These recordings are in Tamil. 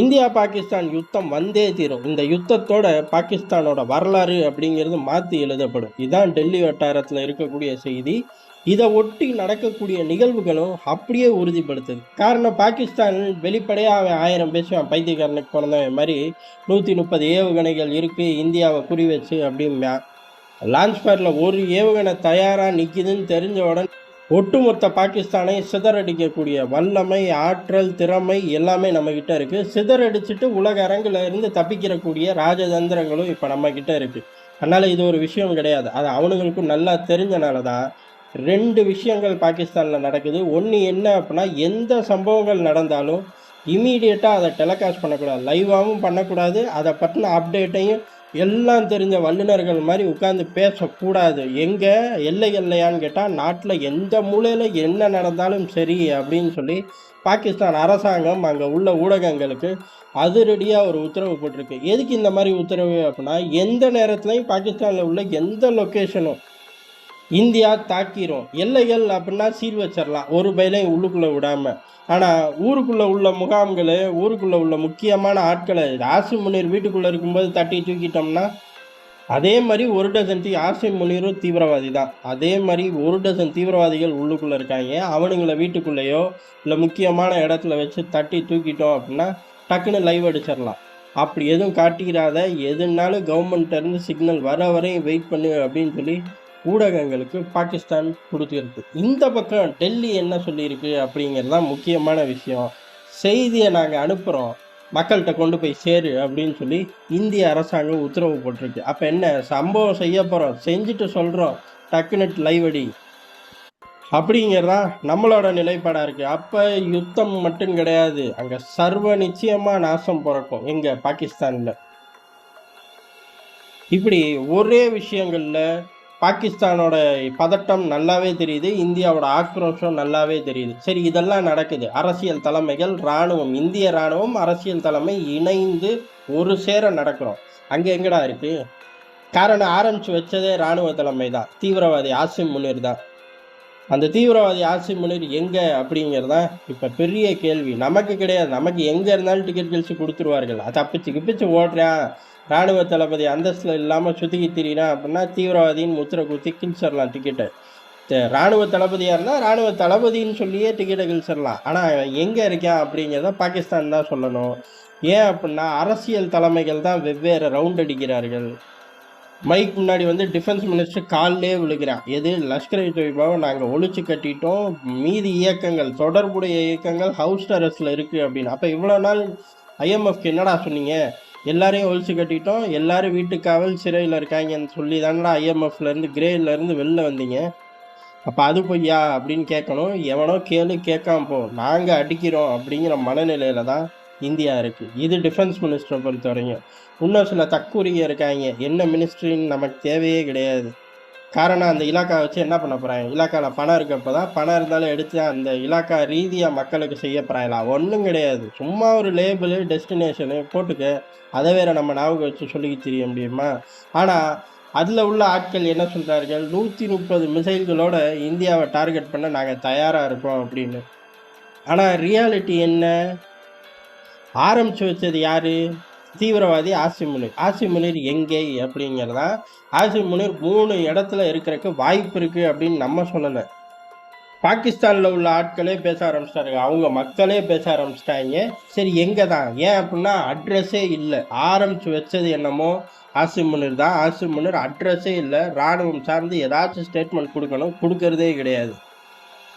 இந்தியா பாகிஸ்தான் யுத்தம் வந்தே தீரும். இந்த யுத்தத்தோட பாகிஸ்தானோட வரலாறு அப்படிங்கிறது மாற்றி எழுதப்படும். இதுதான் டெல்லி வட்டாரத்தில் இருக்கக்கூடிய செய்தி. இதை ஒட்டி நடக்கக்கூடிய நிகழ்வுகளும் அப்படியே உறுதிப்படுத்துது. காரணம் பாகிஸ்தான் வெளிப்படையாக அவன் ஆயிரம் பேசுவான் பைத்தியக்காரனுக்கு பிறந்தவன் மாதிரி நூற்றி முப்பது ஏவுகணைகள் இருக்குது இந்தியாவை குறி வச்சு அப்படிம்பான் லான்ச் பேரில் ஒரு ஏவுகணை தயாராக நிற்கிதுன்னு தெரிஞ்ச உடனே ஒட்டுமொத்த பாகிஸ்தானை சிதறடிக்கக்கூடிய வல்லமை ஆற்றல் திறமை எல்லாமே நம்மக்கிட்ட இருக்குது சிதறடிச்சிட்டு உலக அரங்கில் இருந்து தப்பிக்கிறக்கூடிய ராஜதந்திரங்களும் இப்போ நம்மக்கிட்ட இருக்குது அதனால் இது ஒரு விஷயம் கிடையாது. அது அவனுங்களுக்கும் நல்லா தெரிஞ்சனால தான் ரெண்டு விஷயங்கள் பாகிஸ்தானில் நடக்குது. ஒன்று என்ன அப்படின்னா எந்த சம்பவங்கள் நடந்தாலும் இமீடியட்டாக அதை டெலகாஸ்ட் பண்ணக்கூடாது. லைவாகவும் பண்ணக்கூடாது. அதை பற்றின அப்டேட்டையும் எல்லாம் தெரிஞ்ச வல்லுநர்கள் மாதிரி உட்காந்து பேசக்கூடாது. எங்கே எல்லை எல்லையான்னு கேட்டால் நாட்டில் எந்த மூலையில் என்ன நடந்தாலும் சரி அப்படின்னு சொல்லி பாகிஸ்தான் அரசாங்கம் அங்கே உள்ள ஊடகங்களுக்கு அதிரடியாக ஒரு உத்தரவு போட்டிருக்கு. எதுக்கு இந்த மாதிரி உத்தரவு அப்படின்னா எந்த நேரத்துலையும் பாகிஸ்தானில் உள்ள எந்த லொக்கேஷனும் இந்தியா தாக்கிரும். எல்லைகள் அப்படின்னா சீர் வச்சிடலாம் ஒரு பயிலையும் உள்ளுக்குள்ளே விடாமல் ஆனால் ஊருக்குள்ளே உள்ள முகாம்கள் ஊருக்குள்ளே உள்ள முக்கியமான ஆட்களை ராசி முனீர் வீட்டுக்குள்ளே இருக்கும்போது தட்டி தூக்கிட்டோம்னா அதே மாதிரி ஒரு டசன் தீ ஆசிம் முனீரும் தீவிரவாதி தான். அதே மாதிரி ஒரு டசன் தீவிரவாதிகள் உள்ளுக்குள்ளே இருக்காங்க. அவனுங்களை வீட்டுக்குள்ளேயோ இல்லை முக்கியமான இடத்துல வச்சு தட்டி தூக்கிட்டோம் அப்படின்னா டக்குன்னு லைவ் அடிச்சிடலாம் அப்படி எதுவும் காட்டிக்கிறாத எதுனாலும் கவர்மெண்ட்டேருந்து சிக்னல் வர வரையும் வெயிட் பண்ணு அப்படின்னு சொல்லி ஊடகங்களுக்கு பாகிஸ்தான் கொடுத்துருக்கு. இந்த பக்கம் டெல்லி என்ன சொல்லியிருக்கு அப்படிங்கிறது தான் முக்கியமான விஷயம். செய்தியை நாங்கள் அனுப்புகிறோம் மக்கள்கிட்ட கொண்டு போய் சேரு அப்படின்னு சொல்லி இந்திய அரசாங்கம் உத்தரவு போட்டிருக்கு. அப்போ என்ன சம்பவம் செய்ய போகிறோம் செஞ்சுட்டு சொல்கிறோம் டக்குனட் லைவ் அடி. அப்படிங்கிறதான் நம்மளோட நிலைப்பாடாக இருக்குது அப்போ யுத்தம் மட்டும் கிடையாது. அங்கே சர்வ நிச்சயமாக நாசம் பிறக்கும் எங்கள் பாகிஸ்தானில். இப்படி ஒரே விஷயங்களில் பாகிஸ்தானோட பதட்டம் நல்லாவே தெரியுது இந்தியாவோட ஆக்ரோஷம் நல்லாவே தெரியுது. சரி இதெல்லாம் நடக்குது. அரசியல் தலைமைகள் இராணுவம் இந்திய இராணுவம் அரசியல் தலைமை இணைந்து ஒரு சேர நடக்கிறோம். அங்கே எங்கடா இருக்கு? காரணம் ஆரம்பிச்சு வச்சதே இராணுவ தலைமை தான். தீவிரவாதி ஆசிம் முனிர் தான். அந்த தீவிரவாதி ஆசிம் முனிர் எங்கே அப்படிங்கிறதான் இப்போ பெரிய கேள்வி. நமக்கு கிடையாது. நமக்கு எங்கே இருந்தாலும் டிக்கெட் கழிச்சு கொடுத்துருவார்கள். அதை தப்பிச்சு கிப்பிச்சு ஓடுறேன் ராணுவ தளபதி அந்தஸ்தில் இல்லாமல் சுற்றிக்கி திரியிறான் அப்படின்னா தீவிரவாதின்னு முத்திரை குத்தி கிழிச்சிடலாம் டிக்கெட்டை ராணுவ தளபதியாக இருந்தால் ராணுவ தளபதின்னு சொல்லியே டிக்கெட்டை கிழிச்சிடலாம் ஆனால் எங்கே இருக்கான் அப்படிங்கிறத பாகிஸ்தான் தான் சொல்லணும். ஏன் அப்படின்னா அரசியல் தலைமைகள் தான் வெவ்வேறு ரவுண்ட் அடிக்கிறார்கள். மைக் முன்னாடி வந்து டிஃபென்ஸ் மினிஸ்டர் காலிலே விழுகிறான். எது? லஷ்கர் இ தொய்பாவை நாங்கள் ஒழிச்சு கட்டிட்டோம். மீதி இயக்கங்கள் தொடர்புடைய இயக்கங்கள் ஹவுஸ் டெரஸில் இருக்குது அப்படின்னு. அப்போ இவ்வளோ நாள் ஐஎம்எஃப்க்கு என்னடா சொன்னீங்க? எல்லாரையும் ஒழிச்சு கட்டிட்டோம். எல்லாரும் வீட்டுக்காவல் சிறையில் இருக்காங்கன்னு சொல்லி தானடா ஐஎம்எஃப்லேருந்து கிரேலேருந்து வெளில வந்தீங்க. அப்போ அது பொய்யா அப்படின்னு கேட்கணும். எவனோ கேளு கேட்காம போ. நாங்கள் அடிக்கிறோம் அப்படிங்கிற மனநிலையில தான் இந்தியா இருக்குது இது டிஃபென்ஸ் மினிஸ்டரை பொறுத்த வரைக்கும் இன்னும் சில தற்கூறிங்க இருக்காங்க. என்ன மினிஸ்ட்ரின்னு நமக்கு தேவையே கிடையாது. காரணம் அந்த இலாக்கா வச்சு என்ன பண்ண போகிறாங்க இலாக்காவில் பணம் இருக்கப்போ தான் பணம் இருந்தாலும் எடுத்து அந்த இலாக்கா ரீதியாக மக்களுக்கு செய்ய போகிறாங்களா ஒன்றும் கிடையாது. சும்மா ஒரு லேபிள் டெஸ்டினேஷனு போட்டுக்க அதை வேற நம்ம ஞாபகம் வச்சு சொல்லிக்க தெரிய முடியுமா? ஆனால் அதில் உள்ள ஆட்கள் என்ன சொல்கிறார்கள் நூற்றி முப்பது மிசைல்களோட இந்தியாவை டார்கெட் பண்ண நாங்கள் தயாராக இருக்கோம் அப்படின்னு. ஆனால் ரியாலிட்டி என்ன? ஆரம்பித்து வச்சது யார்? தீவிரவாதி ஆசிம் முனீர். ஆசிம் முனீர் எங்கே அப்படிங்கிறதா? ஆசிம் முனீர் மூணு இடத்துல இருக்கிறக்கு வாய்ப்பு இருக்குது அப்படின்னு நம்ம சொல்லலை. பாகிஸ்தானில் உள்ள ஆட்களே பேச ஆரம்பிச்சிட்டாரு அவங்க மக்களே பேச ஆரம்பிச்சிட்டாங்க. சரி எங்கே தான் ஏன் அப்படின்னா அட்ரஸே இல்லை. ஆரம்பித்து வச்சது என்னமோ ஆசிம் முனீர் தான். ஆசிம் முனீர் அட்ரஸே இல்லை. இராணுவம் சார்ந்து ஏதாச்சும் ஸ்டேட்மெண்ட் கொடுக்கணும். கொடுக்கறதே கிடையாது.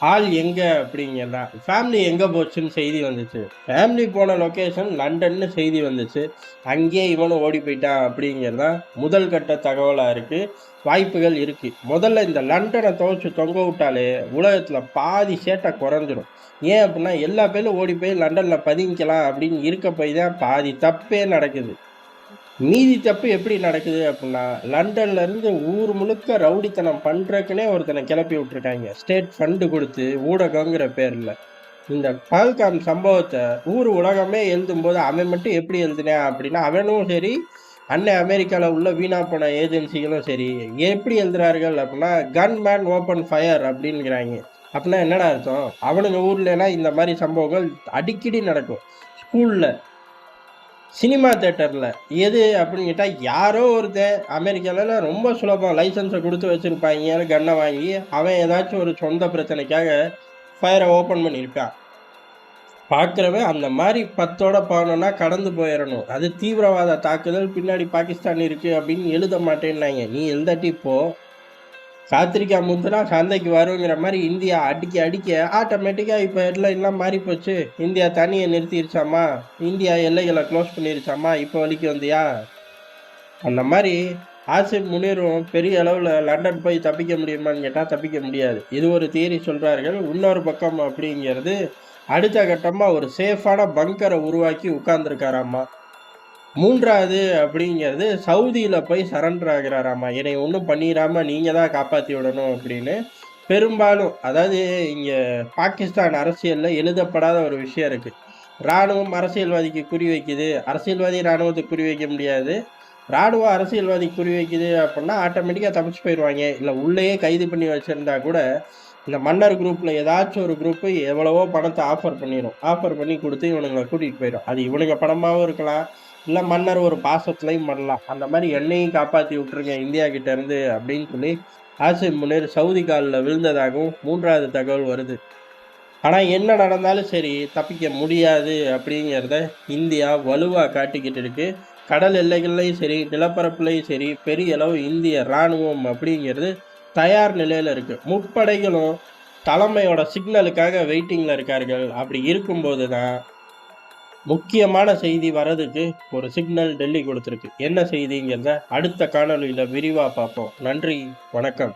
ஆள் எங்கே அப்படிங்கிறதா? ஃபேமிலி எங்கே போச்சுன்னு செய்தி வந்துச்சு. ஃபேமிலி போன லொக்கேஷன் லண்டன்னு செய்தி வந்துச்சு. அங்கேயே இவனும் ஓடி போயிட்டான் அப்படிங்கிறதா முதல் கட்ட தகவலாக இருக்குது வாய்ப்புகள் இருக்குது முதல்ல இந்த லண்டனை துவச்சி தொங்க விட்டாலே உலகத்தில் பாதி சேட்டை குறைஞ்சிடும் ஏன் அப்படின்னா எல்லா பேரும் ஓடி போய் லண்டனில் பதிங்கிக்கலாம் அப்படின்னு இருக்க போய் தான் பாதி தப்பே நடக்குது. நீதி தப்பு எப்படி நடக்குது அப்படின்னா லண்டன்ல இருந்து ஊர் முழுக்க ரவுடித்தனம் பண்றதுக்குனே ஒருத்தனை கிளப்பி விட்டுருக்காங்க. ஸ்டேட் ஃபண்டு கொடுத்து ஊடகங்கிற பேர்ல. இந்த பால்காம் சம்பவத்தை ஊர் உலகமே எழுதும்போது அவன் மட்டும் எப்படி எழுதுனேன் அப்படின்னா அவனும் சரி அன்னை அமெரிக்காவில் உள்ள வீணா போன ஏஜென்சிகளும் சரி எப்படி எழுதுறார்கள் அப்படின்னா கன் மேன் ஓப்பன் ஃபயர் அப்படிங்கிறாங்க. அப்படின்னா என்னடா அர்த்தம்? அவனுங்க ஊர்ல இந்த மாதிரி சம்பவங்கள் அடிக்கடி நடக்கும். ஸ்கூல்ல சினிமா தேட்டரில். எது அப்படின்னு கேட்டால் யாரோ ஒருத்தன் அமெரிக்காவிலலாம் ரொம்ப சுலபம் லைசன்ஸை கொடுத்து வச்சுருப்பாங்க. கன்னை வாங்கி அவன் ஏதாச்சும் ஒரு சொந்த பிரச்சனைக்காக ஃபயரை ஓப்பன் பண்ணியிருப்பான் பார்க்குறவன் அந்த மாதிரி பத்தோட போனோன்னா கடந்து போயிடணும் அது தீவிரவாத தாக்குதல் பின்னாடி பாகிஸ்தான் இருக்குது அப்படின்னு எழுத மாட்டேன்னாங்க. நீ எழுதாட்டி இப்போது காத்திரிக்காய் முத்துனா சந்தைக்கு வருங்கிற மாதிரி இந்தியா அடிக்க அடிக்க ஆட்டோமேட்டிக்காக இப்போ ஹெட்லைன்லாம் மாறி போச்சு. இந்தியா தண்ணியை நிறுத்திருச்சாமா? இந்தியா எல்லைகளை க்ளோஸ் பண்ணிருச்சாமா? இப்போ வலிக்கு வந்தியா? அந்த மாதிரி ஆசிப் முனிரும் பெரிய அளவில் லண்டன் போய் தப்பிக்க முடியுமான்னு கேட்டால் தப்பிக்க முடியாது. இது ஒரு தியரி சொல்கிறார்கள் இன்னொரு பக்கம் அப்படிங்கிறது அடுத்த கட்டமாக ஒரு சேஃபான பங்கரை உருவாக்கி உட்கார்ந்துருக்காராம்மா மூன்றாவது அப்படிங்கிறது சவுதியில் போய் சரண்டர் ஆகிறாராமா? என்னை ஒன்றும் பண்ணிடாம நீங்கள் தான் காப்பாற்றி விடணும் அப்படின்னு பெரும்பாலும் அதாவது இங்கே பாகிஸ்தான் அரசியலில் எழுதப்படாத ஒரு விஷயம் இருக்குது இராணுவம் அரசியல்வாதிக்கு குறி வைக்குது. அரசியல்வாதி இராணுவத்துக்கு குறி வைக்க முடியாது. இராணுவம் அரசியல்வாதி குறி வைக்குது அப்படின்னா ஆட்டோமேட்டிக்காக தப்பிச்சு போயிடுவாங்க. இல்லை உள்ளேயே கைது பண்ணி வச்சுருந்தா கூட இந்த மன்னர் குரூப்பில் ஏதாச்சும் ஒரு குரூப்பு எவ்வளவோ பணத்தை ஆஃபர் பண்ணிடும் ஆஃபர் பண்ணி கொடுத்து இவனுங்களை கூட்டிகிட்டு போயிடும் அது இவனுங்க பணமாகவும் இருக்கலாம். இல்லை மன்னர் ஒரு பாசத்துலையும் பண்ணலாம் அந்த மாதிரி என்னையும் காப்பாற்றி விட்டுருங்க இந்தியா கிட்ட இருந்து அப்படின்னு சொல்லி ஆசிம் முன்னேறி சவுதி காலில் விழுந்ததாகவும் மூன்றாவது தகவல் வருது. ஆனால் என்ன நடந்தாலும் சரி தப்பிக்க முடியாது அப்படிங்கிறத இந்தியா வலுவாக காட்டிக்கிட்டு இருக்கு. கடல் எல்லைகள்லையும் சரி நிலப்பரப்புலையும் சரி பெரிய அளவு இந்திய இராணுவம் அப்படிங்கிறது தயார் நிலையில் இருக்குது முப்படைகளும் தலைமையோட சிக்னலுக்காக வெயிட்டிங்கில் இருக்கார்கள். அப்படி இருக்கும்போது தான் முக்கியமான செய்தி வரதுக்கு ஒரு சிக்னல் டெல்லி கொடுத்துருக்கு. என்ன செய்திங்கிறத அடுத்த காணொலியில் விரிவாக பார்ப்போம். நன்றி வணக்கம்.